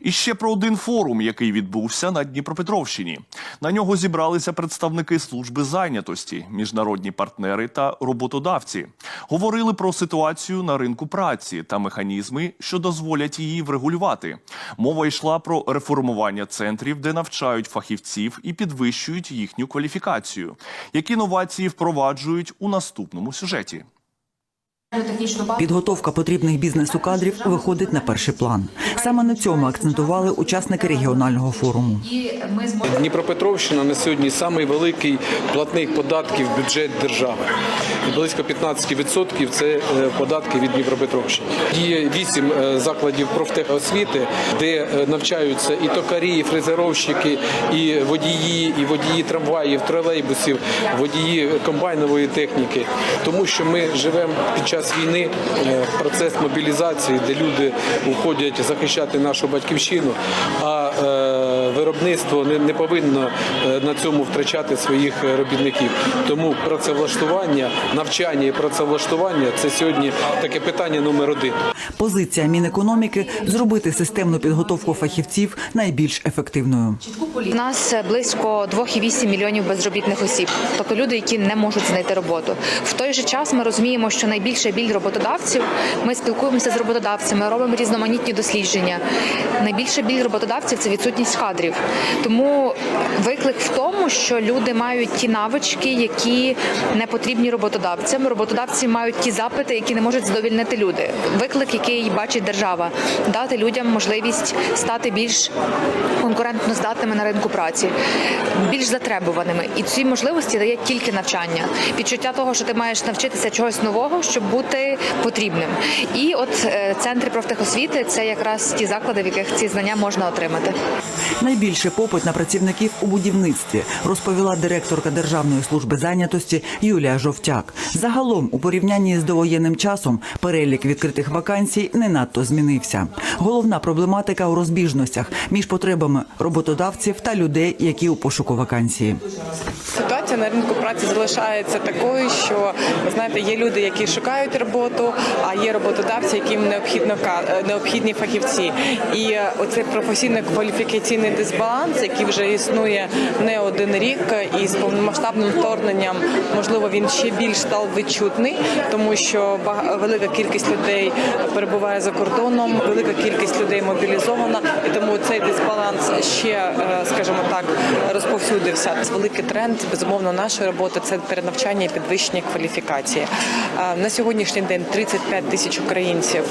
І ще про один форум, який відбувся на Дніпропетровщині. На нього зібралися представники служби зайнятості, міжнародні партнери та роботодавці. Говорили про ситуацію на ринку праці та механізми, що дозволять її врегулювати. Мова йшла про реформування центрів, де навчають фахівців і підвищують їхню кваліфікацію. Які новації впроваджують у наступному сюжеті? Підготовка потрібних бізнесу кадрів виходить на перший план. Саме на цьому акцентували учасники регіонального форуму. Дніпропетровщина на сьогодні найвеликий великий платник податків в бюджет держави. Близько 15% це е, податки від Дніпропетровщини. Є вісім е, закладів профтехосвіти, де е, навчаються і токарі, і фрезеровщики, і водії, і водії трамваїв, тролейбусів, водії комбайнової техніки. Тому що ми живемо під час війни процес мобілізації, де люди уходять захищати нашу батьківщину, а виробництво не, повинно на цьому втрачати своїх робітників. Тому працевлаштування, навчання і працевлаштування це сьогодні таке питання номер один. Позиція Мінекономіки зробити системну підготовку фахівців найбільш ефективною. У нас близько 2,8 мільйонів безробітних осіб, тобто люди, які не можуть знайти роботу. В той же час ми розуміємо, що найбільша біль роботодавців. Ми спілкуємося з роботодавцями, робимо різноманітні дослідження. Найбільша біль роботодавців це відсутність кадрів. Тому виклик в тому, що люди мають ті навички, які не потрібні роботодавцям. Роботодавці мають ті запити, які не можуть задовільнити люди. Виклик, який бачить держава, дати людям можливість стати більш конкурентно здатними на ринку праці, більш затребуваними. І ці можливості дає тільки навчання. Відчуття того, що ти маєш навчитися чогось нового, щоб бути потрібним. І от е, центри профтехосвіти це якраз ті заклади, в яких ці знання можна отримати. Найбільше попит на працівників у будівництві, розповіла директорка Державної служби зайнятості Юлія Жовтяк. Загалом, у порівнянні з довоєнним часом, перелік відкритих вакансій не надто змінився. Головна проблематика у розбіжностях між потребами роботодавців та людей, які у пошуку вакансії. Ситуація на ринку праці залишається такою, що ви знаєте, є люди, які шукають роботу, а є роботодавці, яким необхідно е, необхідні фахівці. І е, оцей професійно-кваліфікаційний дисбаланс, який вже існує не один рік, і з повномасштабним вторгненням, можливо, він ще більш став відчутний, тому що велика кількість людей перебуває за кордоном, велика кількість людей мобілізована, і тому цей дисбаланс ще, е, скажімо так, розповсюдився. Великий тренд безумовно нашої роботи це перенавчання і підвищення кваліфікації. На сьогоднішній день 35 тисяч українців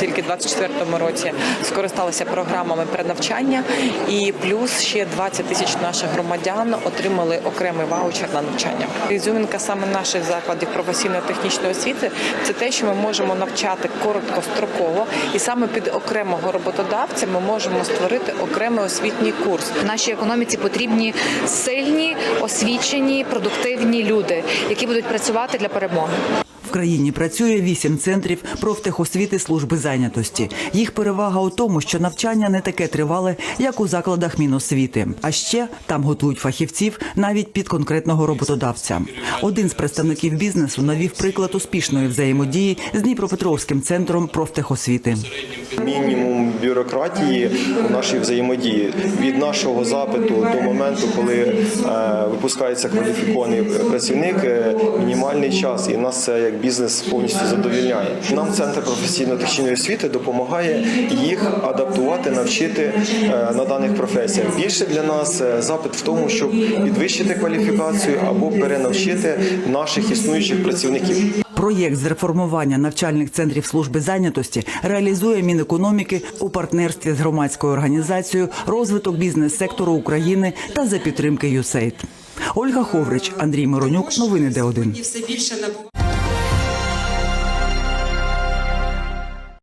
тільки в 2024 році скористалися програмами перенавчання, і плюс ще 20 тисяч наших громадян отримали окремий ваучер на навчання. Ізюмінка саме наших закладів професійно-технічної освіти це те, що ми можемо навчати короткостроково, і саме під окремого роботодавця ми можемо створити окремий освітній курс. Нашій економіці потрібні сильні, освічені, продуктивні люди, які будуть працювати для перемоги. В країні працює вісім центрів профтехосвіти служби зайнятості. Їх перевага у тому, що навчання не таке тривале, як у закладах Міносвіти. А ще там готують фахівців навіть під конкретного роботодавця. Один з представників бізнесу навів приклад успішної взаємодії з Дніпропетровським центром профтехосвіти. мінімум бюрократії у нашій взаємодії від нашого запиту до моменту, коли е, випускається кваліфікований працівник, е, мінімальний час, і нас це як бізнес повністю задовільняє. Нам центр професійно-технічної освіти допомагає їх адаптувати, навчити е, на даних професіях. Більше для нас запит в тому, щоб підвищити кваліфікацію або перенавчити наших існуючих працівників. Проєкт з реформування навчальних центрів служби зайнятості реалізує Мінекономіки у партнерстві з громадською організацією розвиток бізнес-сектору України та за підтримки USAID. Ольга Ховрич, Андрій Миронюк. Новини Д1.